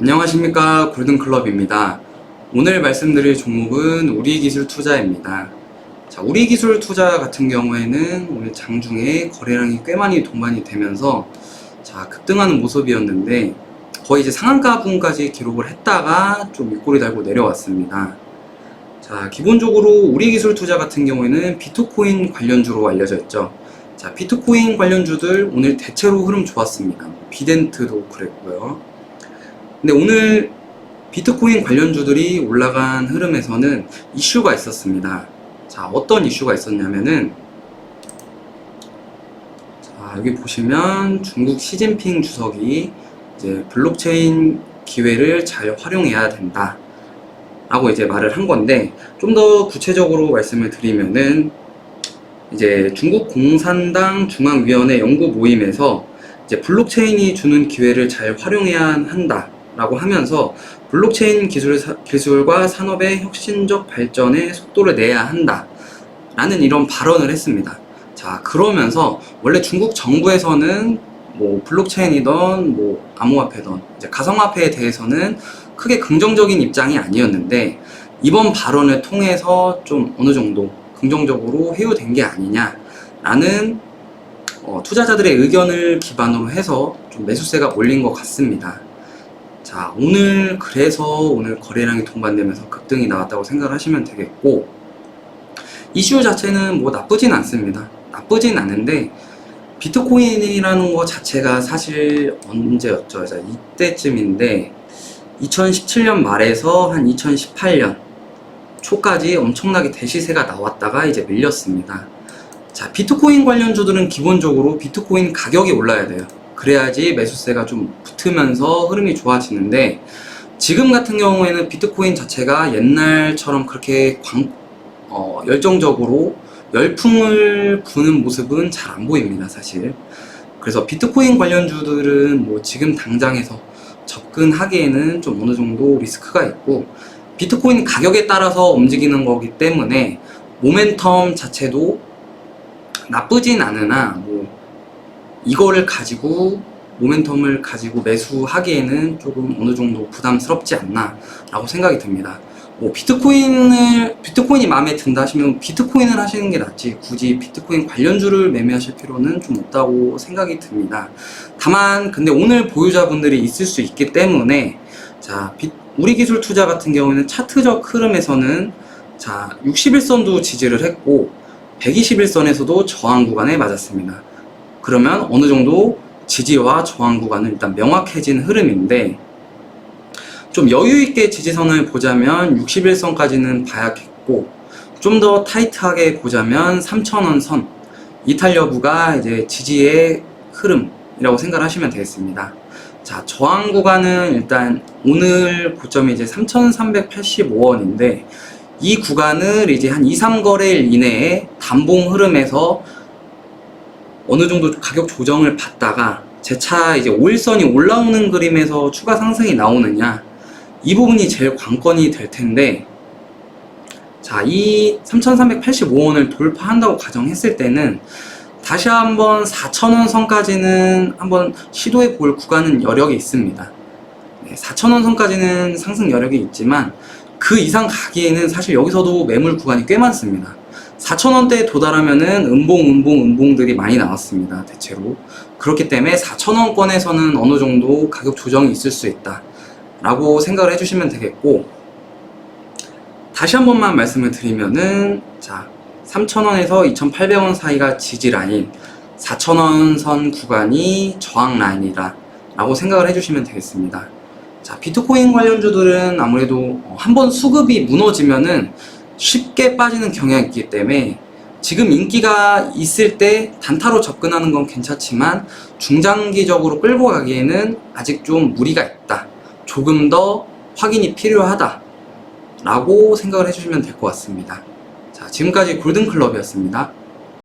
안녕하십니까 골든클럽입니다. 오늘 말씀드릴 종목은 우리기술투자입니다. 자, 우리기술투자 같은 경우에는 오늘 장중에 거래량이 꽤 많이 동반이 되면서 자, 급등하는 모습이었는데 거의 이제 상한가 부분까지 기록을 했다가 좀 윗골이 달고 내려왔습니다. 자, 기본적으로 우리기술투자 같은 경우에는 비트코인 관련주로 알려져 있죠. 자, 비트코인 관련주들 오늘 대체로 흐름 좋았습니다. 비덴트도 그랬고요. 근데 오늘 비트코인 관련주들이 올라간 흐름에서는 이슈가 있었습니다. 자, 어떤 이슈가 있었냐면은 자, 여기 보시면 중국 시진핑 주석이 이제 블록체인 기회를 잘 활용해야 된다. 라고 이제 말을 한 건데 좀 더 구체적으로 말씀을 드리면은 이제 중국 공산당 중앙위원회 연구 모임에서 이제 블록체인이 주는 기회를 잘 활용해야 한다 라고 하면서 블록체인 기술, 기술과 산업의 혁신적 발전에 속도를 내야 한다 라는 이런 발언을 했습니다. 자, 그러면서 원래 중국 정부에서는 뭐 블록체인이던 뭐 암호화폐던 이제 가상화폐에 대해서는 크게 긍정적인 입장이 아니었는데 이번 발언을 통해서 좀 어느 정도 긍정적으로 회유된 게 아니냐라는 어, 투자자들의 의견을 기반으로 해서 좀 매수세가 몰린 것 같습니다. 자, 오늘 그래서 오늘 거래량이 동반되면서 급등이 나왔다고 생각을 하시면 되겠고 이슈 자체는 뭐 나쁘진 않습니다. 나쁘진 않은데 비트코인이라는 거 자체가 사실 언제였죠? 자, 이때쯤인데 2017년 말에서 한 2018년 초까지 엄청나게 대시세가 나왔다가 이제 밀렸습니다. 자, 비트코인 관련주들은 기본적으로 비트코인 가격이 올라야 돼요. 그래야지 매수세가 좀 붙으면서 흐름이 좋아지는데 지금 같은 경우에는 비트코인 자체가 옛날처럼 그렇게 광, 어, 열정적으로 열풍을 부는 모습은 잘 안 보입니다, 사실. 그래서 비트코인 관련주들은 뭐 지금 당장에서 접근하기에는 좀 어느 정도 리스크가 있고 비트코인 가격에 따라서 움직이는 거기 때문에 모멘텀 자체도 나쁘진 않으나 뭐 이거를 가지고 모멘텀을 가지고 매수하기에는 조금 어느 정도 부담스럽지 않나 라고 생각이 듭니다. 뭐 비트코인을 비트코인이 마음에 든다 하시면 비트코인을 하시는 게 낫지 굳이 비트코인 관련주를 매매하실 필요는 좀 없다고 생각이 듭니다. 다만 근데 오늘 보유자분들이 있을 수 있기 때문에 자 비- 우리 기술 투자 같은 경우에는 차트적 흐름에서는 자 61선도 지지를 했고 121선에서도 저항 구간에 맞았습니다. 그러면 어느 정도 지지와 저항 구간은 일단 명확해진 흐름인데 좀 여유 있게 지지선을 보자면 61선까지는 봐야겠고 좀 더 타이트하게 보자면 3,000원 선 이탈 여부가 이제 지지의 흐름이라고 생각하시면 되겠습니다. 자, 저항 구간은 일단 오늘 고점이 이제 3,385원인데 이 구간을 이제 한 2, 3거래일 이내에 단봉 흐름에서 어느 정도 가격 조정을 받다가 재차 이제 5일선이 올라오는 그림에서 추가 상승이 나오느냐 이 부분이 제일 관건이 될 텐데 자, 이 3,385원을 돌파한다고 가정했을 때는 다시 한번 4,000원 선까지는 한번 시도해 볼 구간은 여력이 있습니다. 네, 4,000원 선까지는 상승 여력이 있지만 그 이상 가기에는 사실 여기서도 매물 구간이 꽤 많습니다. 4,000원대에 도달하면은 음봉, 음봉, 음봉들이 많이 나왔습니다. 대체로. 그렇기 때문에 4,000원권에서는 어느 정도 가격 조정이 있을 수 있다. 라고 생각을 해주시면 되겠고, 다시 한 번만 말씀을 드리면은, 자, 3,000원에서 2,800원 사이가 지지 라인, 4,000원 선 구간이 저항 라인이다. 라고 생각을 해주시면 되겠습니다. 자, 비트코인 관련주들은 아무래도 한 번 수급이 무너지면은 쉽게 빠지는 경향이 있기 때문에 지금 인기가 있을 때 단타로 접근하는 건 괜찮지만 중장기적으로 끌고 가기에는 아직 좀 무리가 있다. 조금 더 확인이 필요하다. 라고 생각을 해주시면 될 것 같습니다. 자, 지금까지 골든클럽이었습니다.